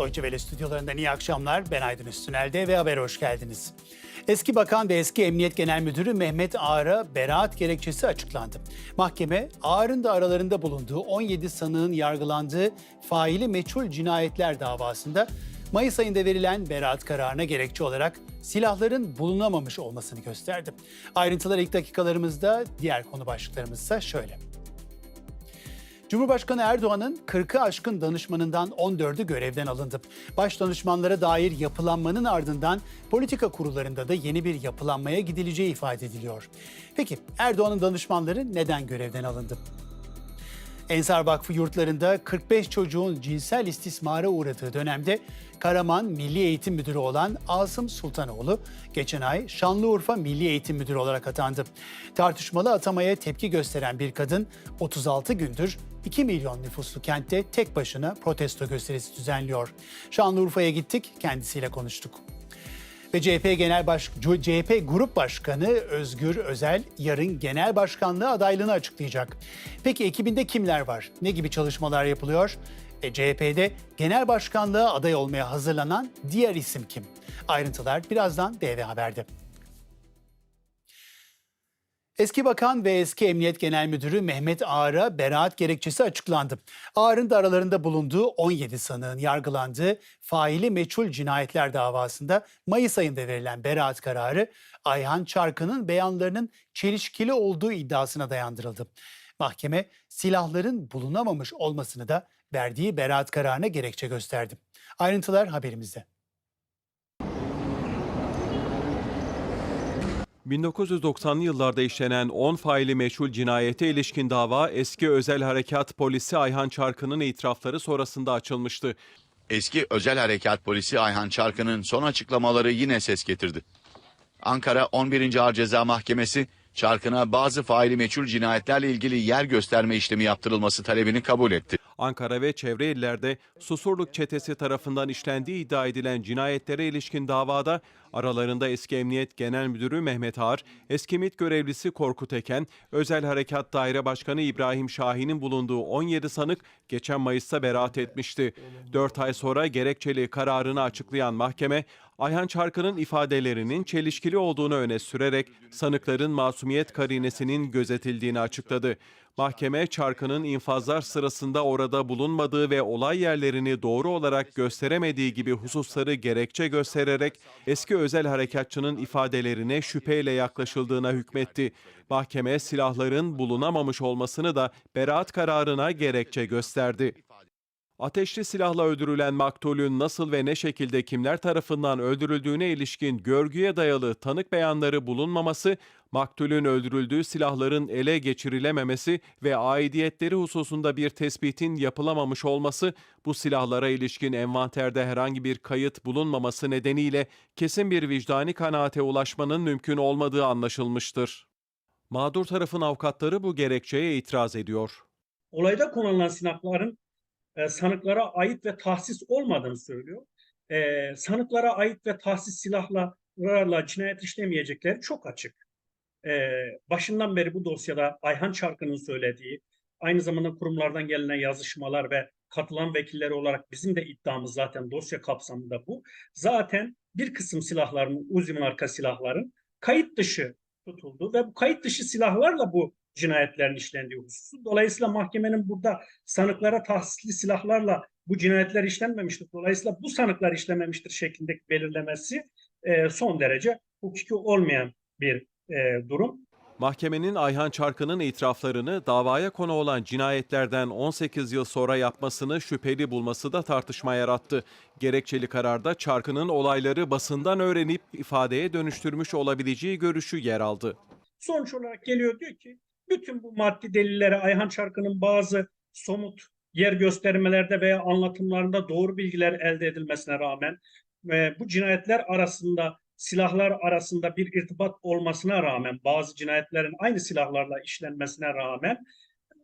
Deutsche Welle stüdyolarından iyi akşamlar. Ben Aydın Üstünel'de ve habere hoş geldiniz. Eski bakan ve eski Emniyet Genel Müdürü Mehmet Ağar'a beraat gerekçesi açıklandı. Mahkeme Ağar'ın da aralarında bulunduğu 17 sanığın yargılandığı faili meçhul cinayetler davasında Mayıs ayında verilen beraat kararına gerekçe olarak silahların bulunamamış olmasını gösterdi. Ayrıntılar ilk dakikalarımızda, diğer konu başlıklarımız ise şöyle. Cumhurbaşkanı Erdoğan'ın 40'ı aşkın danışmanından 14'ü görevden alındı. Baş danışmanlara dair yapılanmanın ardından politika kurullarında da yeni bir yapılanmaya gidileceği ifade ediliyor. Peki Erdoğan'ın danışmanları neden görevden alındı? Ensar Vakfı yurtlarında 45 çocuğun cinsel istismara uğradığı dönemde Karaman Milli Eğitim Müdürü olan Asım Sultanoğlu geçen ay Şanlıurfa Milli Eğitim Müdürü olarak atandı. Tartışmalı atamaya tepki gösteren bir kadın 36 gündür 2 milyon nüfuslu kentte tek başına protesto gösterisi düzenliyor. Şanlıurfa'ya gittik, kendisiyle konuştuk. Ve CHP Genel Baş CHP Grup Başkanı Özgür Özel yarın genel başkanlığı adaylığını açıklayacak. Peki ekibinde kimler var? Ne gibi çalışmalar yapılıyor? E, CHP'de genel başkanlığa aday olmaya hazırlanan diğer isim kim? Ayrıntılar birazdan DV Haber'de. Eski bakan ve eski Emniyet Genel Müdürü Mehmet Ağar'a beraat gerekçesi açıklandı. Ağar'ın da aralarında bulunduğu 17 sanığın yargılandığı faili meçhul cinayetler davasında Mayıs ayında verilen beraat kararı Ayhan Çarkı'nın beyanlarının çelişkili olduğu iddiasına dayandırıldı. Mahkeme silahların bulunamamış olmasını da verdiği beraat kararına gerekçe gösterdi. Ayrıntılar haberimizde. 1990'lı yıllarda işlenen 10 faili meçhul cinayete ilişkin dava eski özel harekat polisi Ayhan Çarkı'nın itirafları sonrasında açılmıştı. Eski Özel Harekat Polisi Ayhan Çarkı'nın son açıklamaları yine ses getirdi. Ankara 11. Ağır Ceza Mahkemesi, Çarkı'na bazı faili meçhul cinayetlerle ilgili yer gösterme işlemi yaptırılması talebini kabul etti. Ankara ve çevre illerde Susurluk çetesi tarafından işlendiği iddia edilen cinayetlere ilişkin davada aralarında eski Emniyet Genel Müdürü Mehmet Ağar, eski MİT görevlisi Korkut Eken, Özel Harekat Daire Başkanı İbrahim Şahin'in bulunduğu 17 sanık geçen Mayıs'ta beraat etmişti. 4 ay sonra gerekçeli kararını açıklayan mahkeme, Ayhan Çarkı'nın ifadelerinin çelişkili olduğunu öne sürerek sanıkların masumiyet karinesinin gözetildiğini açıkladı. Mahkeme Çarkı'nın infazlar sırasında orada bulunmadığı ve olay yerlerini doğru olarak gösteremediği gibi hususları gerekçe göstererek eski özel harekatçının ifadelerine şüpheyle yaklaşıldığına hükmetti. Mahkeme silahların bulunamamış olmasını da beraat kararına gerekçe gösterdi. Ateşli silahla öldürülen maktulün nasıl ve ne şekilde kimler tarafından öldürüldüğüne ilişkin görgüye dayalı tanık beyanları bulunmaması, maktulün öldürüldüğü silahların ele geçirilememesi ve aidiyetleri hususunda bir tespitin yapılamamış olması, bu silahlara ilişkin envanterde herhangi bir kayıt bulunmaması nedeniyle kesin bir vicdani kanaate ulaşmanın mümkün olmadığı anlaşılmıştır. Mağdur tarafın avukatları bu gerekçeye itiraz ediyor. olayda kullanılan silahların e, sanıklara ait ve tahsis olmadığını söylüyor. E, sanıklara ait ve tahsis silahlarla cinayet işlemeyecekleri çok açık. E, başından beri bu dosyada Ayhan Çarkı'nın söylediği, aynı zamanda kurumlardan gelen yazışmalar ve katılan vekilleri olarak bizim de iddiamız zaten dosya kapsamında bu. Zaten bir kısım silahların, Uzi marka silahların kayıt dışı tutuldu ve bu kayıt dışı silahlarla bu cinayetlerin işlendiği hususu. Dolayısıyla mahkemenin burada sanıklara tahsisli silahlarla bu cinayetler işlenmemiştir. Dolayısıyla bu sanıklar işlememiştir şeklindeki belirlemesi e, son derece hukuki olmayan bir e, durum. Mahkemenin Ayhan Çarkı'nın itiraflarını davaya konu olan cinayetlerden 18 yıl sonra yapmasını şüpheli bulması da tartışma yarattı. Gerekçeli kararda Çarkı'nın olayları basından öğrenip ifadeye dönüştürmüş olabileceği görüşü yer aldı. Sonuç olarak geliyor diyor ki bütün bu maddi delillere Ayhan Çarkı'nın bazı somut yer göstermelerde veya anlatımlarında doğru bilgiler elde edilmesine rağmen ve bu cinayetler arasında silahlar arasında bir irtibat olmasına rağmen bazı cinayetlerin aynı silahlarla işlenmesine rağmen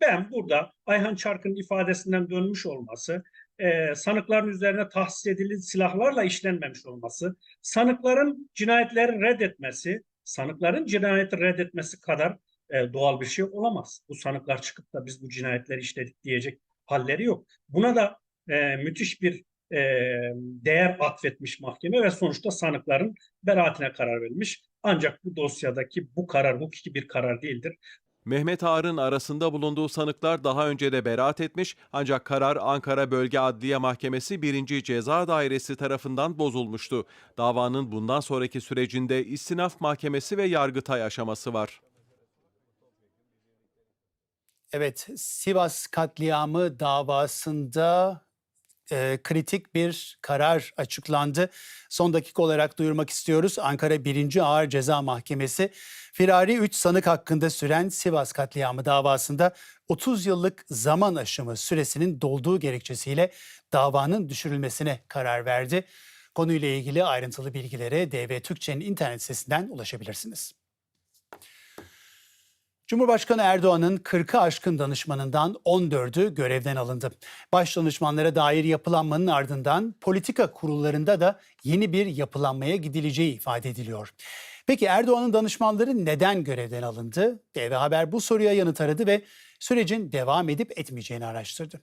ben burada Ayhan Çark'ın ifadesinden dönmüş olması, e, sanıkların üzerine tahsis edildiği silahlarla işlenmemiş olması, sanıkların cinayetleri reddetmesi, sanıkların cinayeti reddetmesi kadar e, doğal bir şey olamaz. Bu sanıklar çıkıp da biz bu cinayetleri işledik diyecek halleri yok. Buna da e, müthiş bir e, değer atfetmiş mahkeme ve sonuçta sanıkların beraatine karar verilmiş. Ancak bu dosyadaki bu karar hukuki bir karar değildir. Mehmet Ağar'ın arasında bulunduğu sanıklar daha önce de beraat etmiş ancak karar Ankara Bölge Adliye Mahkemesi 1. Ceza Dairesi tarafından bozulmuştu. Davanın bundan sonraki sürecinde istinaf mahkemesi ve yargıtay aşaması var. Evet, Sivas katliamı davasında e, kritik bir karar açıklandı. Son dakika olarak duyurmak istiyoruz. Ankara 1. Ağır Ceza Mahkemesi firari 3 sanık hakkında süren Sivas katliamı davasında 30 yıllık zaman aşımı süresinin dolduğu gerekçesiyle davanın düşürülmesine karar verdi. Konuyla ilgili ayrıntılı bilgilere DV Türkçe'nin internet sitesinden ulaşabilirsiniz. Cumhurbaşkanı Erdoğan'ın 40'ı aşkın danışmanından 14'ü görevden alındı. Baş danışmanlara dair yapılanmanın ardından politika kurullarında da yeni bir yapılanmaya gidileceği ifade ediliyor. Peki Erdoğan'ın danışmanları neden görevden alındı? DV Haber bu soruya yanıt aradı ve sürecin devam edip etmeyeceğini araştırdı.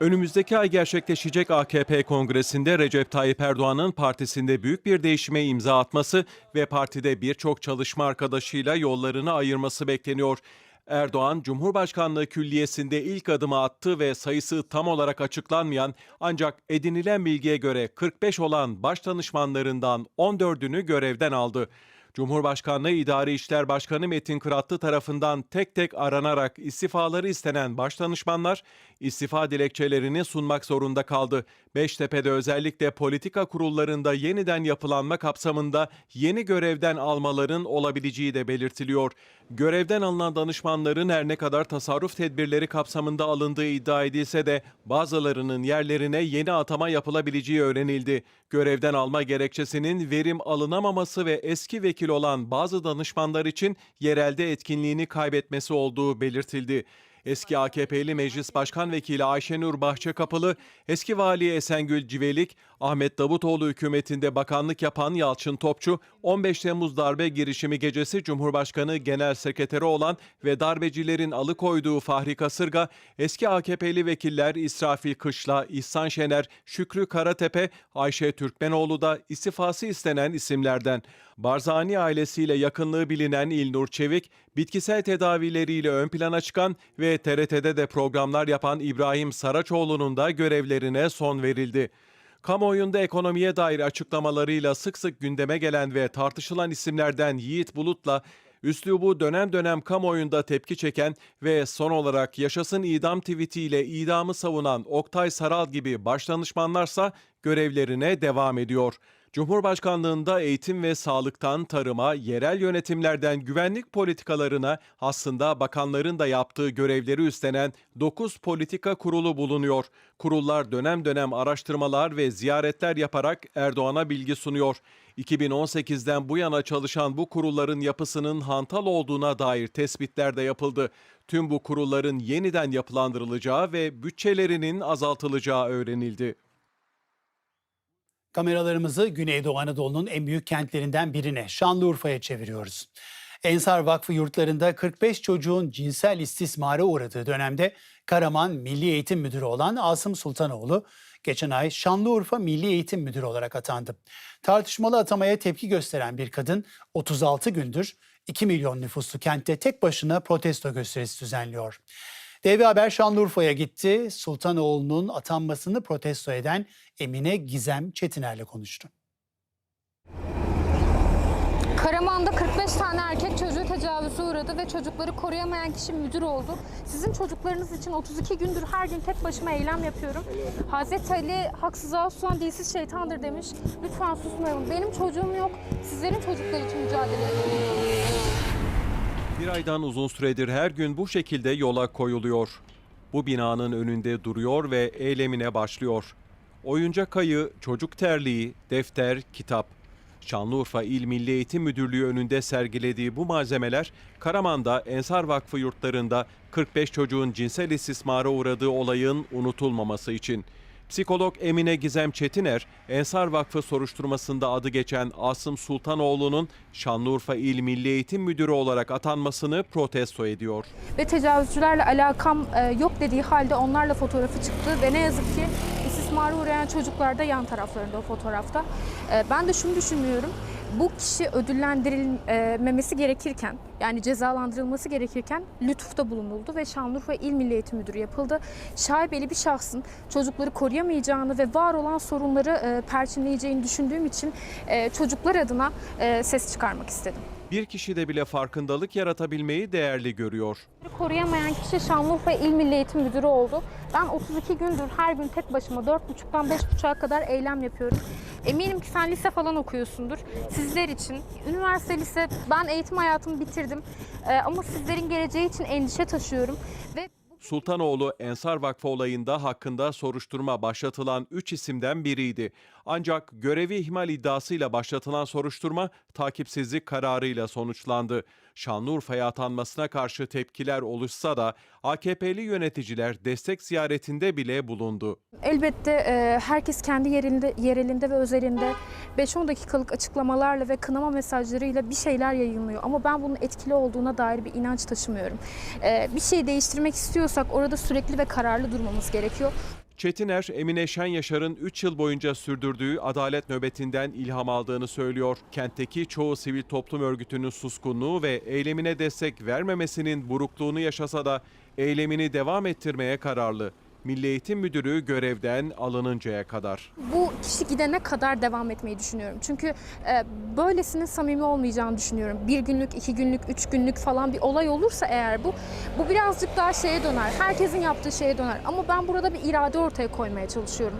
Önümüzdeki ay gerçekleşecek AKP kongresinde Recep Tayyip Erdoğan'ın partisinde büyük bir değişime imza atması ve partide birçok çalışma arkadaşıyla yollarını ayırması bekleniyor. Erdoğan, Cumhurbaşkanlığı Külliyesi'nde ilk adımı attı ve sayısı tam olarak açıklanmayan ancak edinilen bilgiye göre 45 olan baş danışmanlarından 14'ünü görevden aldı. Cumhurbaşkanlığı İdari İşler Başkanı Metin Kıratlı tarafından tek tek aranarak istifaları istenen başdanışmanlar istifa dilekçelerini sunmak zorunda kaldı. Beştepe'de özellikle politika kurullarında yeniden yapılanma kapsamında yeni görevden almaların olabileceği de belirtiliyor. Görevden alınan danışmanların her ne kadar tasarruf tedbirleri kapsamında alındığı iddia edilse de bazılarının yerlerine yeni atama yapılabileceği öğrenildi. Görevden alma gerekçesinin verim alınamaması ve eski vekil olan bazı danışmanlar için yerelde etkinliğini kaybetmesi olduğu belirtildi. Eski AKP'li Meclis Başkan Vekili Ayşenur Bahçekapılı, eski vali Esengül Civelik, Ahmet Davutoğlu hükümetinde bakanlık yapan Yalçın Topçu, 15 Temmuz darbe girişimi gecesi Cumhurbaşkanı Genel Sekreteri olan ve darbecilerin alıkoyduğu Fahri Kasırga, eski AKP'li vekiller İsrafil Kışla, İhsan Şener, Şükrü Karatepe, Ayşe Türkmenoğlu da istifası istenen isimlerden. Barzani ailesiyle yakınlığı bilinen İlnur Çevik, bitkisel tedavileriyle ön plana çıkan ve TRT'de de programlar yapan İbrahim Saraçoğlu'nun da görevlerine son verildi. Kamuoyunda ekonomiye dair açıklamalarıyla sık sık gündeme gelen ve tartışılan isimlerden Yiğit Bulut'la üslubu dönem dönem kamuoyunda tepki çeken ve son olarak yaşasın idam tweetiyle idamı savunan Oktay Saral gibi başdanışmanlarsa görevlerine devam ediyor. Cumhurbaşkanlığında eğitim ve sağlıktan tarıma, yerel yönetimlerden güvenlik politikalarına aslında bakanların da yaptığı görevleri üstlenen 9 politika kurulu bulunuyor. Kurullar dönem dönem araştırmalar ve ziyaretler yaparak Erdoğan'a bilgi sunuyor. 2018'den bu yana çalışan bu kurulların yapısının hantal olduğuna dair tespitler de yapıldı. Tüm bu kurulların yeniden yapılandırılacağı ve bütçelerinin azaltılacağı öğrenildi. Kameralarımızı Güneydoğu Anadolu'nun en büyük kentlerinden birine Şanlıurfa'ya çeviriyoruz. Ensar Vakfı yurtlarında 45 çocuğun cinsel istismara uğradığı dönemde Karaman Milli Eğitim Müdürü olan Asım Sultanoğlu geçen ay Şanlıurfa Milli Eğitim Müdürü olarak atandı. Tartışmalı atamaya tepki gösteren bir kadın 36 gündür 2 milyon nüfuslu kentte tek başına protesto gösterisi düzenliyor. DV Haber Şanlıurfa'ya gitti. Sultanoğlu'nun atanmasını protesto eden Emine Gizem Çetiner'le konuştu. Karaman'da 45 tane erkek çocuğu tecavüze uğradı ve çocukları koruyamayan kişi müdür oldu. Sizin çocuklarınız için 32 gündür her gün tek başıma eylem yapıyorum. Hazreti Ali haksızlığa susan dilsiz şeytandır demiş. Lütfen susmayalım. Benim çocuğum yok. Sizlerin çocukları için mücadele ediyorum. Bir aydan uzun süredir her gün bu şekilde yola koyuluyor. Bu binanın önünde duruyor ve eylemine başlıyor. Oyuncak ayı, çocuk terliği, defter, kitap. Şanlıurfa İl Milli Eğitim Müdürlüğü önünde sergilediği bu malzemeler Karaman'da Ensar Vakfı yurtlarında 45 çocuğun cinsel istismara uğradığı olayın unutulmaması için. Psikolog Emine Gizem Çetiner, Ensar Vakfı soruşturmasında adı geçen Asım Sultanoğlu'nun Şanlıurfa İl Milli Eğitim Müdürü olarak atanmasını protesto ediyor. Ve tecavüzcülerle alakam e, yok dediği halde onlarla fotoğrafı çıktı ve ne yazık ki istismara uğrayan çocuklar da yan taraflarında o fotoğrafta. E, ben de şunu düşünmüyorum. Bu kişi ödüllendirilmemesi gerekirken yani cezalandırılması gerekirken lütufta bulunuldu ve Şanlıurfa İl Milli Eğitim Müdürü yapıldı. Şaibeli bir şahsın çocukları koruyamayacağını ve var olan sorunları e, perçinleyeceğini düşündüğüm için e, çocuklar adına e, ses çıkarmak istedim. Bir kişide bile farkındalık yaratabilmeyi değerli görüyor. Koruyamayan kişi Şanlıurfa İl Milli Eğitim Müdürü oldu. Ben 32 gündür her gün tek başıma 4.30'dan 5.30'a kadar eylem yapıyorum. Eminim ki sen lise falan okuyorsundur. Sizler için, üniversite lise, ben eğitim hayatımı bitirdim. Ee, ama sizlerin geleceği için endişe taşıyorum. Ve Sultanoğlu Ensar Vakfı olayında hakkında soruşturma başlatılan 3 isimden biriydi. Ancak görevi ihmal iddiasıyla başlatılan soruşturma takipsizlik kararıyla sonuçlandı. Şanlıurfa'ya atanmasına karşı tepkiler oluşsa da AKP'li yöneticiler destek ziyaretinde bile bulundu. elbette e, herkes kendi yerinde, yerelinde ve özelinde 5-10 dakikalık açıklamalarla ve kınama mesajlarıyla bir şeyler yayınlıyor. Ama ben bunun etkili olduğuna dair bir inanç taşımıyorum. E, bir şey değiştirmek istiyorsak orada sürekli ve kararlı durmamız gerekiyor. Çetiner, Emine Şen Yaşar'ın 3 yıl boyunca sürdürdüğü adalet nöbetinden ilham aldığını söylüyor. Kentteki çoğu sivil toplum örgütünün suskunluğu ve eylemine destek vermemesinin burukluğunu yaşasa da eylemini devam ettirmeye kararlı. Milli Eğitim Müdürü görevden alınıncaya kadar. bu kişi gidene kadar devam etmeyi düşünüyorum. Çünkü e, böylesinin samimi olmayacağını düşünüyorum. Bir günlük, iki günlük, üç günlük falan bir olay olursa eğer bu, bu birazcık daha şeye döner. Herkesin yaptığı şeye döner. Ama ben burada bir irade ortaya koymaya çalışıyorum.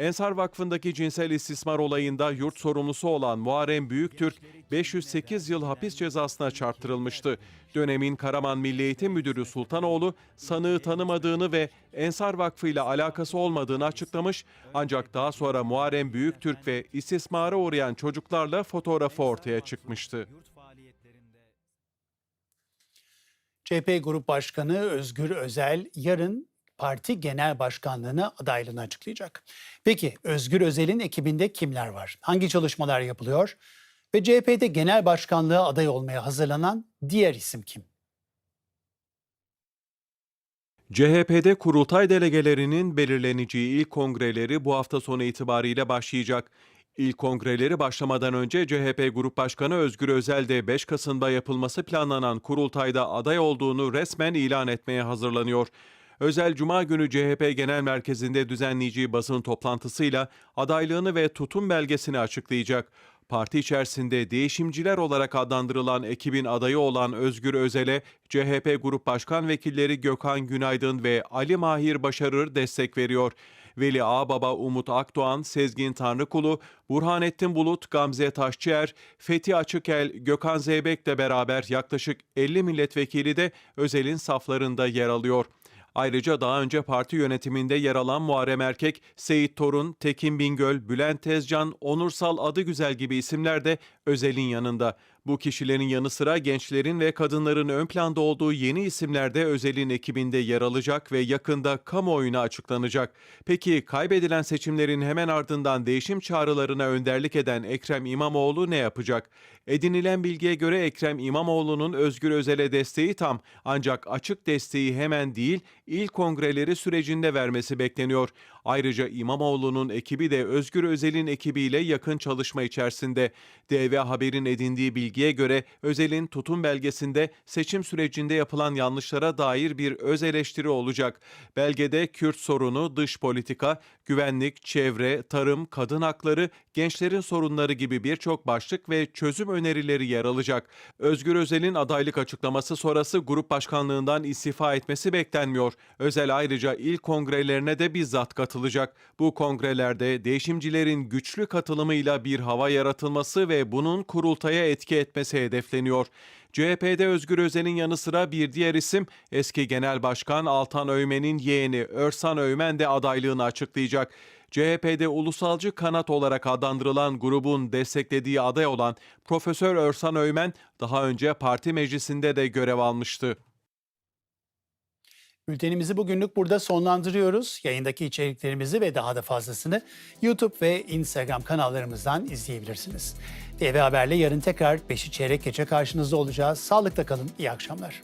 Ensar Vakfı'ndaki cinsel istismar olayında yurt sorumlusu olan Muharrem Büyüktürk 508 yıl hapis cezasına çarptırılmıştı. Dönemin Karaman Milli Eğitim Müdürü Sultanoğlu sanığı tanımadığını ve Ensar Vakfı ile alakası olmadığını açıklamış ancak daha sonra Muharrem Büyüktürk ve istismara uğrayan çocuklarla fotoğrafı ortaya çıkmıştı. CHP Grup Başkanı Özgür Özel yarın parti genel başkanlığına adaylığını açıklayacak. Peki Özgür Özel'in ekibinde kimler var? Hangi çalışmalar yapılıyor? Ve CHP'de genel başkanlığa aday olmaya hazırlanan diğer isim kim? CHP'de kurultay delegelerinin belirleneceği ilk kongreleri bu hafta sonu itibariyle başlayacak. İlk kongreleri başlamadan önce CHP Grup Başkanı Özgür Özel de 5 Kasım'da yapılması planlanan kurultayda aday olduğunu resmen ilan etmeye hazırlanıyor. Özel Cuma günü CHP Genel Merkezi'nde düzenleyeceği basın toplantısıyla adaylığını ve tutum belgesini açıklayacak. Parti içerisinde değişimciler olarak adlandırılan ekibin adayı olan Özgür Özel'e CHP Grup Başkan Vekilleri Gökhan Günaydın ve Ali Mahir Başarır destek veriyor. Veli Ağbaba, Umut Akdoğan, Sezgin Tanrıkulu, Burhanettin Bulut, Gamze Taşçıer, Fethi Açıkel, Gökhan Zeybek'le beraber yaklaşık 50 milletvekili de Özel'in saflarında yer alıyor. Ayrıca daha önce parti yönetiminde yer alan Muharrem Erkek, Seyit Torun, Tekin Bingöl, Bülent Tezcan, Onursal Adıgüzel gibi isimler de Özel'in yanında. Bu kişilerin yanı sıra gençlerin ve kadınların ön planda olduğu yeni isimler de Özel'in ekibinde yer alacak ve yakında kamuoyuna açıklanacak. Peki kaybedilen seçimlerin hemen ardından değişim çağrılarına önderlik eden Ekrem İmamoğlu ne yapacak? Edinilen bilgiye göre Ekrem İmamoğlu'nun Özgür Özel'e desteği tam ancak açık desteği hemen değil il kongreleri sürecinde vermesi bekleniyor. Ayrıca İmamoğlu'nun ekibi de Özgür Özel'in ekibiyle yakın çalışma içerisinde. DV Haber'in edindiği bilgiye göre Özel'in tutum belgesinde seçim sürecinde yapılan yanlışlara dair bir öz eleştiri olacak. Belgede Kürt sorunu, dış politika, güvenlik, çevre, tarım, kadın hakları, gençlerin sorunları gibi birçok başlık ve çözüm önerileri yer alacak. Özgür Özel'in adaylık açıklaması sonrası grup başkanlığından istifa etmesi beklenmiyor. Özel ayrıca il kongrelerine de bizzat katılacak. Bu kongrelerde değişimcilerin güçlü katılımıyla bir hava yaratılması ve bunun kurultaya etki etmesi hedefleniyor. CHP'de Özgür Özel'in yanı sıra bir diğer isim eski Genel Başkan Altan Öymen'in yeğeni Örsan Öymen de adaylığını açıklayacak. CHP'de ulusalcı kanat olarak adlandırılan grubun desteklediği aday olan Profesör Örsan Öymen daha önce parti meclisinde de görev almıştı. Bültenimizi bugünlük burada sonlandırıyoruz. Yayındaki içeriklerimizi ve daha da fazlasını YouTube ve Instagram kanallarımızdan izleyebilirsiniz. TV Haber'le yarın tekrar 5'i çeyrek geçe karşınızda olacağız. Sağlıkla kalın, iyi akşamlar.